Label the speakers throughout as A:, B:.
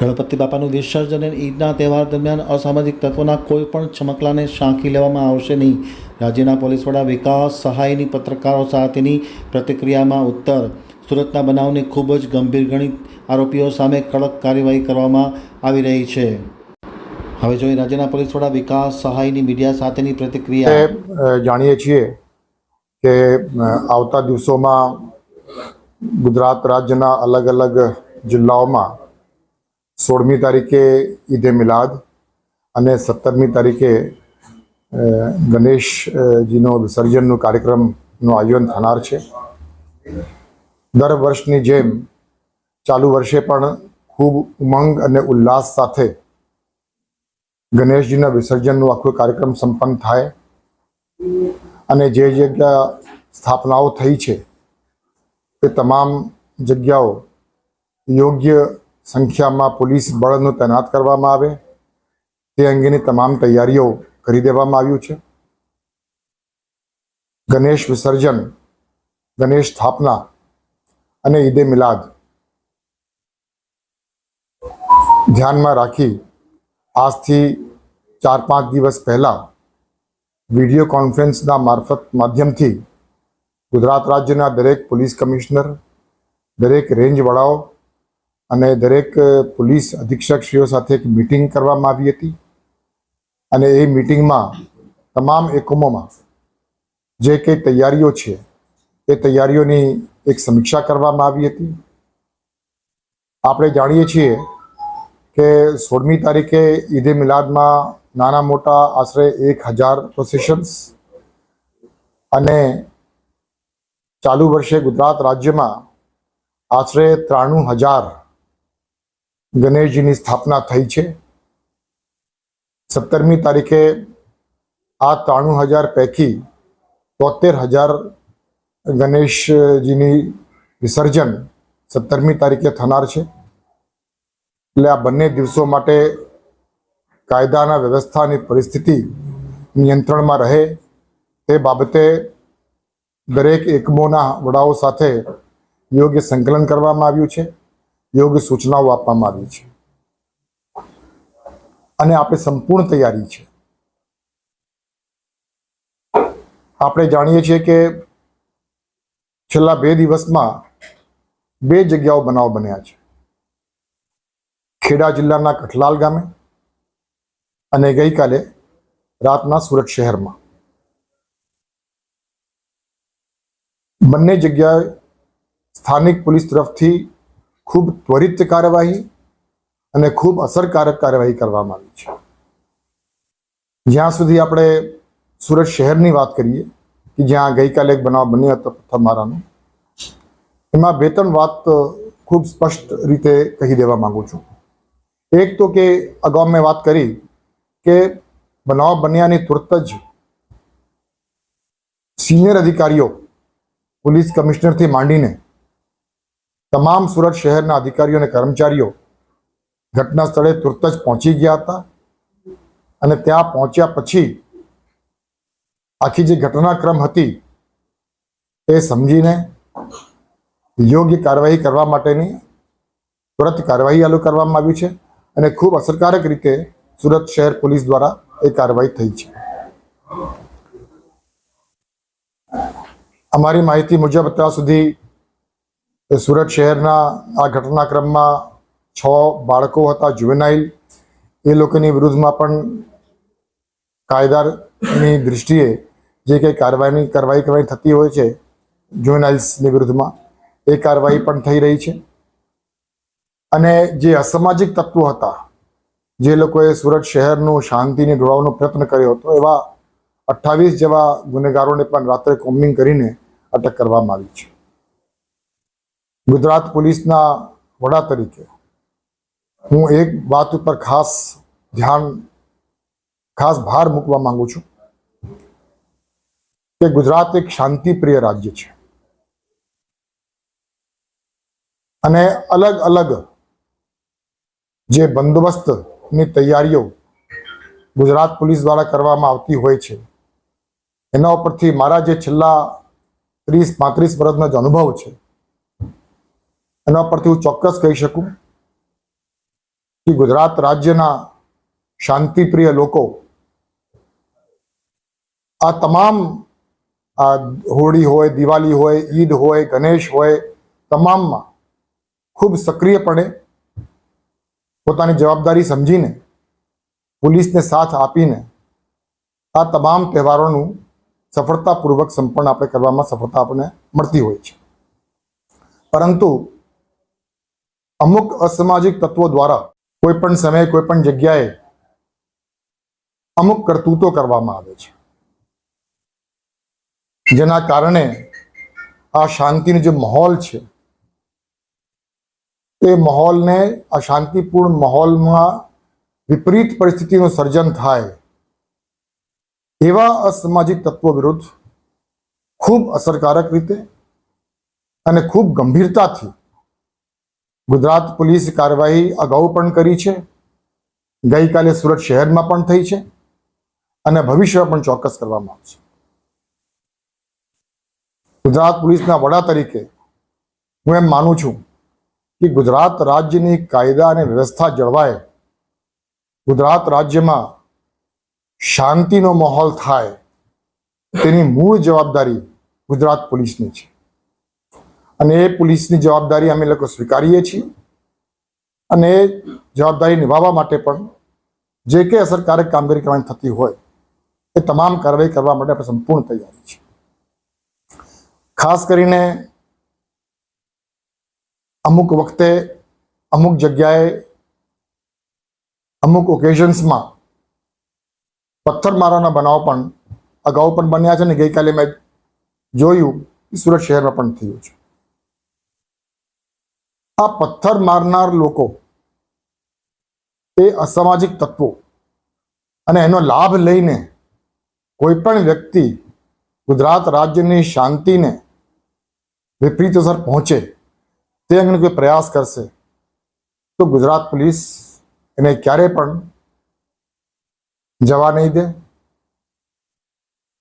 A: ગણપતિ બાપાનું વિસર્જન અને ઈદના તહેવાર દરમિયાન અસામાજિક તત્વોના કોઈ પણ ચમકલાને સાંખી લેવામાં આવશે નહીં. રાજ્યના પોલીસ વડા વિકાસ સહાયની પત્રકારો સાથેની પ્રતિક્રિયામાં ઉત્તર. સુરતના બનાવને ખૂબ જ ગંભીર ગણિત આરોપીઓ સામે કડક કાર્યવાહી કરવામાં આવી રહી છે. હવે જોઈએ રાજ્યના પોલીસ વડા વિકાસ સહાયની મીડિયા સાથેની પ્રતિક્રિયા.
B: જાણીએ છીએ કે આવતા દિવસોમાં ગુજરાત રાજ્યના અલગ અલગ જિલ્લાઓમાં સોળમી તારીખે ઈદે મિલાદ અને સત્તરમી તારીખે ગણેશજીનો વિસર્જનનું કાર્યક્રમનું આયોજન થનાર છે. દર વર્ષની જેમ ચાલુ વર્ષે પણ ખૂબ ઉમંગ અને ઉલ્લાસ સાથે ગણેશજીના વિસર્જનનું આખો કાર્યક્રમ સંપન્ન થાય અને જે જગ્યા સ્થાપનાઓ થઈ છે, એ તમામ જગ્યાઓ યોગ્ય સંખ્યામાં પોલીસ બળનું તૈનાત કરવામાં આવે. તે અંગેની તમામ તૈયારીઓ કરી દેવામાં આવ્યું છે. ગણેશ વિસર્જન, ગણેશ સ્થાપના અને ઈદે મિલાદ ધ્યાનમાં રાખી આજથી ચાર પાંચ દિવસ પહેલા વીડિયો કોન્ફરન્સના મારફત માધ્યમથી ગુજરાત રાજ્યના દરેક પોલીસ કમિશનર, દરેક રેન્જ વડાઓ અને દરેક પોલીસ અધિક્ષકશ્રીઓ સાથે એક મિટિંગ કરવામાં આવી હતી. અને એ મિટિંગમાં તમામ એકમોમાં જે કંઈ તૈયારીઓ છે, એ તૈયારીઓની એક સમીક્ષા કરવામાં આવી હતી. આપણે જાણીએ છીએ કે સોળમી તારીખે ઈદે મિલાદમાં નાના મોટા આશરે એક હજાર પ્રોસેશન્સ અને ચાલુ વર્ષે ગુજરાત રાજ્યમાં આશરે ત્રાણું હજાર ગણેશજીની સ્થાપના થઈ છે. સત્તરમી તારીખે આ ત્રાણું હજાર પૈકી તોતેર હજાર ગણેશજીની વિસર્જન સત્તરમી તારીખે થનાર છે. એટલે આ બંને દિવસો માટે કાયદાના વ્યવસ્થાની પરિસ્થિતિ નિયંત્રણમાં રહે તે બાબતે દરેક એકમોના વડાઓ સાથે યોગ્ય સંકલન કરવામાં આવ્યું છે. યોગ્ય સૂચનાઓ આપવામાં આવી છે. અને આપણે સંપૂર્ણ તૈયારી છે. આપણે જાણીએ છીએ કે છેલ્લા બે દિવસમાં બે જગ્યાઓ બનાવ બન્યા છે. ખેડા જિલ્લાના કઠલાલ ગામે અને ગઈકાલે રાતના સુરત શહેરમાં. બંને જગ્યાએ સ્થાનિક પોલીસ તરફથી ખૂબ ત્વરિત કાર્યવાહી અને ખૂબ અસરકારક કાર્યવાહી કરવામાં આવી છે. જ્યાં સુધી આપણે સુરત શહેરની વાત કરીએ, કે જ્યાં ગઈકાલે એક બનાવ બન્યો હતો પથ્થરમારાનો, એમાં બે ત્રણ વાત ખૂબ સ્પષ્ટ રીતે કહી દેવા માગું છું. એક તો કે અગાઉ મેં વાત કરી કે બનાવ બન્યાની તુરત જ સિનિયર અધિકારીઓ, પોલીસ કમિશનરથી માંડીને તમામ સુરત શહેરના અધિકારીઓ અને કર્મચારીઓ ઘટના સ્થળે તુરત જ પહોંચી ગયા હતા અને ત્યાં પહોંચ્યા પછી આખી જે ઘટનાક્રમ હતી એ સમજીને યોગ્ય કાર્યવાહી કરવા માટેની તુરંત કાર્યવાહી ચાલુ કરવામાં આવી છે અને ખૂબ અસરકારક રીતે સુરત શહેર પોલીસ દ્વારા એ કાર્યવાહી થઈ છે. અમારી માહિતી મુજબ અત્યાર સુધી સુરત શહેરના આ ઘટનાક્રમમાં છ બાળકો હતા જુવેનાઇલ. એ લોકોની વિરુદ્ધમાં પણ કાયદાની દૃષ્ટિએ જે કંઈ કાર્યવાહીની કાર્યવાહી કરવાની થતી હોય છે જુવેનાઇલ્સની વિરુદ્ધમાં, એ કાર્યવાહી પણ થઈ રહી છે. અને જે અસામાજિક તત્વો હતા, જે લોકોએ સુરત શહેરનું શાંતિને ડોળવાનો પ્રયત્ન કર્યો હતો, એવા અઠ્ઠાવીસ જેવા ગુનેગારોને પણ રાત્રે કોમ્બિંગ કરીને અટક કરવામાં આવી છે. ગુજરાત પોલીસના વડા તરીકે હું એક વાત ઉપર ખાસ ધ્યાન, ખાસ ભાર મૂકવા માંગુ છું કે ગુજરાત એક શાંતિપ્રિય રાજ્ય છે. અને અલગ અલગ જે બંદોબસ્તની તૈયારીઓ ગુજરાત પોલીસ દ્વારા કરવામાં આવતી હોય છે, એના ઉપરથી મારા જે છેલ્લા ત્રીસ પાંત્રીસ વર્ષનો જે અનુભવ છે એના પરથી હું ચોક્કસ કહી શકું કે ગુજરાત રાજ્યના શાંતિપ્રિય લોકો આ તમામ, આ હોળી હોય, દિવાળી હોય, ઈદ હોય, ગણેશ હોય, તમામમાં ખૂબ સક્રિયપણે પોતાની જવાબદારી સમજીને, પોલીસને સાથ આપીને આ તમામ તહેવારોનું સફળતાપૂર્વક સંપન્ન આપણે કરવામાં સફળતા આપણને મળતી હોય છે. પરંતુ અમુક અસામાજિક તત્વો દ્વારા કોઈ પણ સમયે કોઈ પણ જગ્યાએ અમુક કરતૂતો કરવામાં આવે છે. જેના કારણે આ શાંતિનો જે માહોલ છે એ માહોલને, આ શાંતિપૂર્ણ માહોલમાં વિપરીત પરિસ્થિતિનું સર્જન થાય એવા અસામાજિક તત્વો વિરુદ્ધ ખૂબ અસરકારક રીતે અને ખૂબ ગંભીરતાથી ગુજરાત પોલીસ કાર્યવાહી અગાઉ પણ કરી છે. ગઈકાલે સુરત શહેરમાં પણ થઈ છે અને ભવિષ્યમાં પણ ચોક્કસ કરવામાં આવશે. ગુજરાત પોલીસના વડા તરીકે હું એમ માનું છું કે ગુજરાત રાજ્યની કાયદા અને વ્યવસ્થા જળવાય. ગુજરાત રાજ્યમાં શાંતિનો માહોલ થાય. તેની મૂળ જવાબદારી ગુજરાત પોલીસની છે. અને એ પોલીસની જવાબદારી અમે લોકો સ્વીકારીએ છીએ અને એ જવાબદારી નિભાવવા માટે પણ જે કે અસરકારક કામગીરી કરવાની થતી હોય એ તમામ કાર્યવાહી કરવા માટે આપણે સંપૂર્ણ તૈયારી છે ખાસ કરીને અમુક વખતે અમુક જગ્યાએ અમુક ઓકેઝન્સમાં પથ્થરમારાના બનાવ પણ અગાઉ પણ બન્યા છે અને ગઈકાલે મેં જોયું સુરત શહેરમાં પણ થયું છે. આ પથ્થર મારનાર લોકો એ અસામાજિક તત્વો અને એનો લાભ લઈને કોઈ પણ વ્યક્તિ ગુજરાત રાજ્યની શાંતિને વિપરીત અસર પહોંચે તે અંગે કોઈ પ્રયાસ કરશે, તો ગુજરાત પોલીસ એને ક્યારે પણ જવા નહીં દે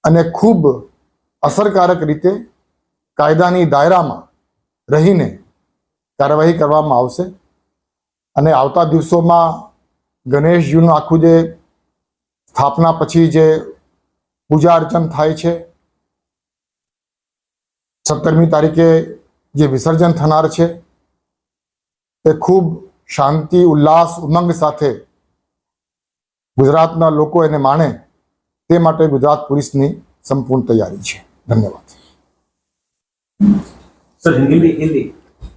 B: અને ખૂબ અસરકારક રીતે કાયદાની દાયરામાં રહીને કાર્યવાહી કરવામાં આવશે. અને આવતા દિવસોમાં ગણેશજીનું આખું જે સ્થાપના પછી જે પૂજા અર્ચન થાય છે સત્તરમી તારીખે જે વિસર્જન થનાર છે તે ખૂબ શાંતિ, ઉલ્લાસ, ઉમંગ સાથે ગુજરાતના લોકો એને માણે તે માટે ગુજરાત પોલીસની સંપૂર્ણ તૈયારી છે. ધન્યવાદ.
C: સર, હિન્દી હિન્દી.